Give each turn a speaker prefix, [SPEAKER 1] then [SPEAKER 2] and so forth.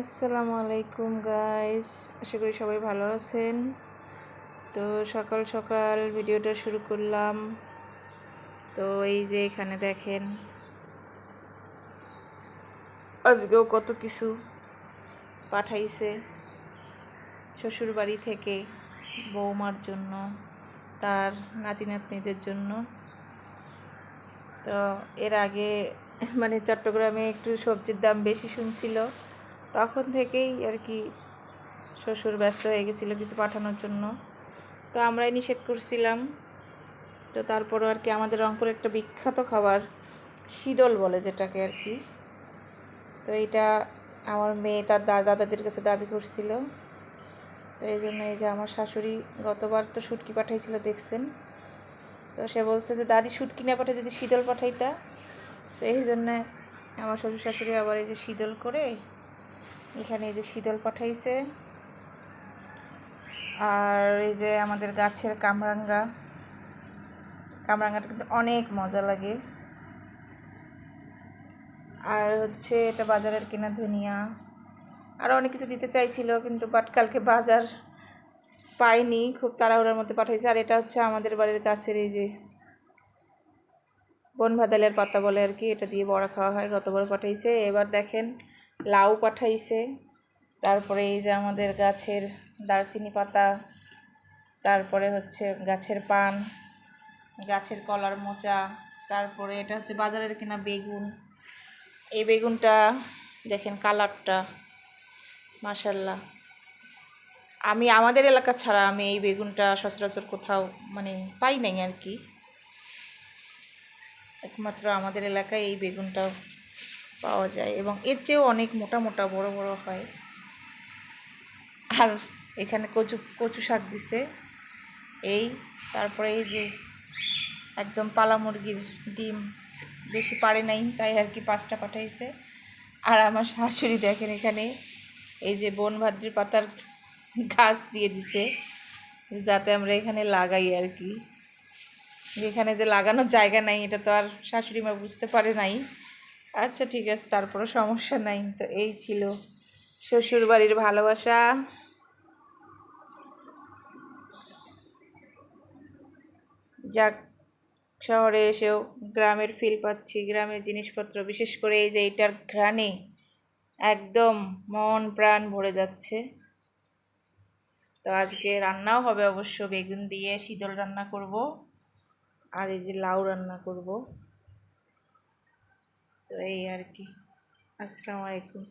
[SPEAKER 1] আসসালামু আলাইকুম গাইস আশা করি সবাই ভালো আছেন। তো সকাল সকাল ভিডিওটা শুরু করলাম। তো এই যে এখানে দেখেন, আজকেও কত কিছু পাঠাইছে শ্বশুর বাড়ি থেকে বৌমার জন্য, তার নাতি নাতনিদের জন্য। তো এর আগে মানে চট্টগ্রামে একটু সবজির দাম বেশি শুনছিল। তখন থেকেই আর কি শ্বশুর ব্যস্ত হয়ে গেছিল কিছু পাঠানোর জন্য। তো আমরাই নিষেধ করছিলাম। তো তারপরও আর কি আমাদের রংপুরে একটা বিখ্যাত খাবার, শীতল বলে যেটাকে আর কি। তো এটা আমার মেয়ে তার দাদাদের কাছে দাবি করছিল। তো এই জন্য এই যে আমার শাশুড়ি গতবার তো শুটকি পাঠাইছিল, দেখছেন? তো সে বলছে যে, দাদি, শুটকি না পাঠায় যদি শীতল পাঠাইতা? তো এই জন্যে আমার শ্বশুর শাশুড়ি আবার এই যে শীতল করে এখানে এই যে শীতল পাঠাইছে। আর এই যে আমাদের গাছের কামরাঙ্গা। কামরাঙ্গাটা কিন্তু অনেক মজা লাগে। আর হচ্ছে এটা বাজারের কেনা ধনিয়া। আরও অনেক কিছু দিতে চাইছিল, কিন্তু বাট কালকে বাজার পাইনি, খুব তাড়াহুড়ার মধ্যে পাঠাইছে। আর এটা হচ্ছে আমাদের বাড়ির গাছের এই যে বন ভাদালের পাতা বলে আর কি, এটা দিয়ে বড়া খাওয়া হয়, গতবার পাঠাইছে। এবার দেখেন লাউ পাঠাইছে। তারপরে এই যে আমাদের গাছের দারচিনি পাতা, তারপরে হচ্ছে গাছের পান, গাছের কলার মোচা, তারপরে এটা হচ্ছে বাজারের কেনা বেগুন। এই বেগুনটা দেখেন কালারটা মাসাল্লাহ আমি, আমাদের এলাকা ছাড়া আমি এই বেগুনটা সচরাচর কোথাও মানে পাই নাই আর কি। একমাত্র আমাদের এলাকায় এই বেগুনটা পাওয়া যায় এবং এর চেয়েও অনেক মোটা মোটা বড় বড় হয়। আর এখানে কচু কচু শাক দিছে। এই, তারপরে এই যে একদম পালা মুরগির ডিম বেশি পারে নাই, তাই আর কি পাঁচটা পাঠাইছে। আর আমার শাশুড়ি দেখেন এখানে এই যে বন ভাদ্রির পাতার গাছ দিয়ে দিছে, যাতে আমরা এখানে লাগাই আর কি। এখানে যে লাগানোর জায়গা নাই, এটা তো আর শাশুড়ি মা বুঝতে পারে নাই। আচ্ছা ঠিক আছে, তারপরও সমস্যা নাই। তো এই ছিল শ্বশুর বাড়ির ভালোবাসা। যাক, শহরে এসেও গ্রামের ফিল পাচ্ছি, গ্রামের জিনিসপত্র, বিশেষ করে এই যে এইটার ঘ্রাণে একদম মন প্রাণ ভরে যাচ্ছে। তো আজকে রান্নাও হবে অবশ্য, বেগুন দিয়ে শীতল রান্না করব, আর এই যে লাউ রান্না করব। তো এই আর কি আসসালামু আলাইকুম